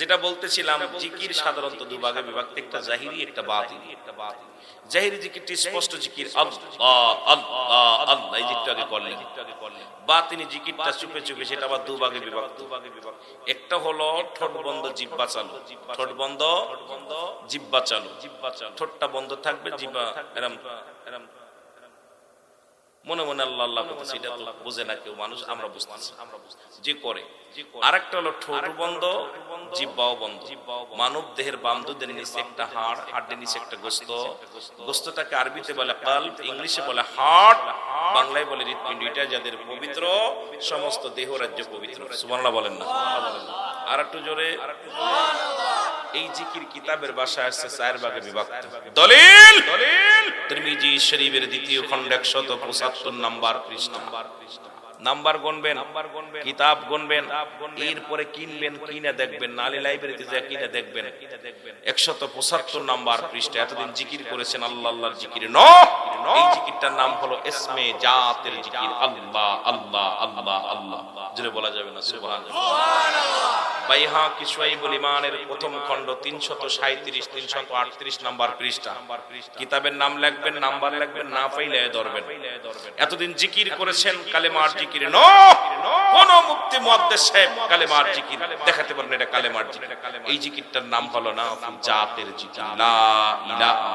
যেটা বলতেছিলাম, জিকির সাধারণত দুভাগে বিভক্ত, একটা জাহিরি, একটা বাতিনি একটা বাতিনি জাহিরি জিকিরটি স্পষ্ট জিকির, আল্লাহ আল্লাহ আল্লাহ, এই জিকিরটা করলেন বাতিনি জিকিরটা চুপে চুপে, সেটা আবার দুভাগে বিভক্ত। একটা হলো ঠোঁট বন্ধ, জিব্বা চালু। ঠোঁট বন্ধ জিব্বা চালু জিব্বা চালু। ঠোঁটটা বন্ধ থাকবে, জিব্বা, এরম মনে মনে আল্লাহ আল্লাহ করতেছে তো বোঝে না কেউ মানুষ, আমরা বুঝতেছি। যে করে, আরেকটা হলো ঠোঁট বন্ধ জিব্বাও বন্ধ। মানব দেহের বাম দুধের নিচে একটা হাড়, হাড়ের নিচে একটা গোস্ত। গোস্তটাকে আরবিতে বলে কাল্প, ইংলিশে বলে হার্ট বাংলায় বলে হৃৎপিণ্ড। এটা যাদের পবিত্র, সমস্ত দেহ রাজ্য পবিত্র। সুবর্ণা বলেন না। আর একটু জোরে। এই জিকির কিতাবের ভাষায় আসছে চার ভাগে বিভক্ত। দলিল! দলিল! তিরমিজি শরীফের দ্বিতীয় খণ্ড 175 নাম্বার পৃষ্ঠা। নাম্বার গণবেন কিতাব গণবেন এরপরে কিনবেন, কিনে দেখবেন, নালি লাইব্রেরিতে যা কিনে দেখবেন। একশত পঁচাত্তর নাম্বার পৃষ্ঠা। এতদিন জিকির করেছেন আল্লাহ, আল্লাহর জিকির। ন! এই জিকিরটার নাম হলো এসমে জাতের জিকির। আল্লাহ আল্লাহ আল্লাহ আল্লাহ। জোরে বলা যাবে না সুবহানাল্লাহ। বাইহা ইমানের প্রথম খণ্ড তিনশত সাঁত্রিশ তিনশত আটত্রিশ নাম্বার পৃষ্ঠা। কিতাবের নাম লিখবেন নাম্বার লিখবেন না পাইলে ধরবেন। এতদিন জিকির করেছেন কালেমার জিকির ন। কোন মুক্তি সাহেব কালেমার জিকির দেখাতে পারেন এটা কালেমার জিকির। এই জিকিরটার নাম হলো না জাতের জিকির। লা ইলাহা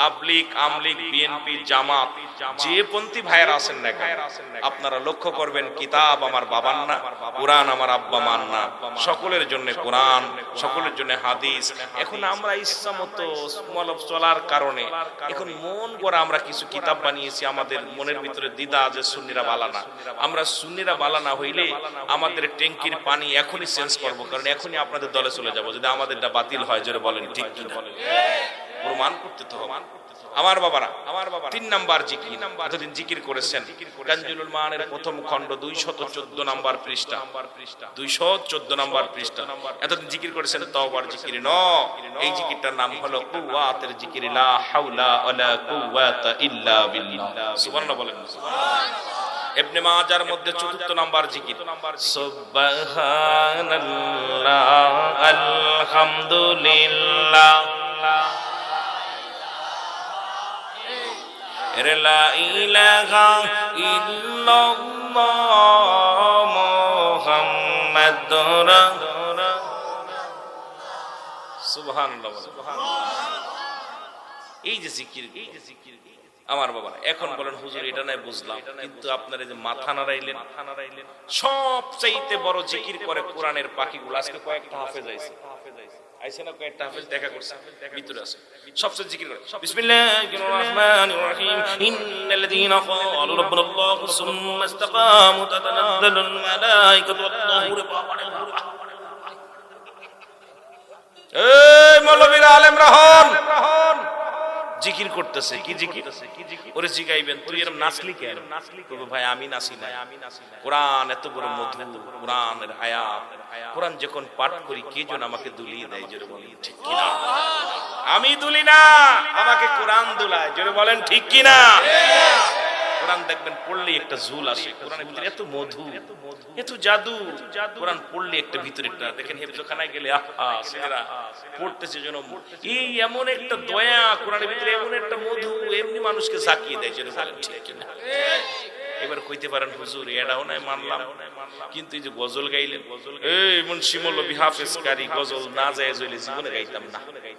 তাবলিক আমলিক বিএনপি জামাত, যে পন্থী ভাইয়ের আছেন না আপনারা লক্ষ্য করবেন কিতাব আমার বাবার না, কোরআন আমার আব্বা মান না। সকলের জন্য কোরআন, সকলের জন্য হাদিস। এখন আমরা ইচ্ছা মতো চলার কারণে এখন মন করে আমরা কিছু কিতাব বানিয়েছি, আমাদের মনের ভিতরে দিদা যে সুন্নিরা বালানা আমরা সুন্নিরা বালানা হইলে আমাদের ট্যাঙ্কির পানি এখনই চেঞ্জ করব, কারণ এখনই আপনাদের দলে চলে যাব, যদি আমাদেরটা বাতিল হয়, জোরে বলেন, ঠিক বলেন প্রমাণ করতে তো আমার বাবারা আমার বাবা তিন নাম্বার জিকির নাম্বার এতদিন জিকির করেছেন। কাঞ্জুলুল মানের প্রথম খণ্ড দুইশত চোদ্দ নাম্বার পৃষ্ঠা। দুইশো চোদ্দ নাম্বার পৃষ্ঠা। এতদিন জিকির করেছেন, তওবার জিকির ন। এই জিকিরটার নাম হলো কুওয়াতের জিকির, লা হাওলা ওয়ালা কুওয়াতা ইল্লা বিল্লাহ। সুবহানাল্লাহ বলেন। সুবহানাল্লাহ ইবনে মাজার মধ্যে চতুর্থ নাম্বার জিকির। সুবহানাল্লাহ, আলহামদুলিল্লাহ। এই যে জিকির, এই যে জিকির আমার বাবা এখন বলেন, হুজুর, এটা নাই বুঝলাম, কিন্তু আপনার এই যে মাথা নাড়াইলেন মাথা নাড়াইলেন সব চাইতে বড় জিকির করে কোরআনের পাখিগুলো, আজকে কয়েকটা হাফেজ আইছে আইছে। না কয়েকটা হাফেজ দেখা করছে। ভিতরে আছে। সবচেয়ে জিকির করে বিসমিল্লাহির রহমানির রহিম ইন্নাল্লাযীনা ক্বালু রাব্বুনাল্লাহু সুম্মা ইসতাকামু তাতানাজ্জালুল মালাইকাতু ওয়াল্লাহু এই মৌলবীরা আলেম রাহন জিকির করতেছে, কি জিকির? ওরে জিগাইবেন, তুই এরকম নাচলি কেন করব ভাই, আমি নাচি না না কোরআন এত বড় মধু কোরআনের আয়াত কোরআন যখন পাঠ করি, কে জন আমাকে দুলিয়ে দেয়, জোরে বলেন, ঠিক কিনা আমি দুলি না, আমাকে কোরআন দুলায়, জোরে বলেন, ঠিক কি কিনা কোরআন দেখবেন পড়লে একটা ঝুল আসে। কোরআনের ভিতরে এত মধু, এত জাদু। কোরআন পড়লে একটা ভিতরে একটা, দেখেন হেফজখানায় গেলে, আহা, ছেলেরা পড়তেছে যেন এই এমন একটা দয়া, কোরআনের ভিতরে এমন একটা মধু, এমনি মানুষকে জাকিয়ে দেয় যেন ঠিক এবার কইতে পারেন, হুজুর এটাও নাই মানলাম। কিন্তু এই যে গজল গাইলেন, এই মুন্সি মৌলবি হাফেজ কারি গজল না যায় জইলে জীবনে গাইতাম না।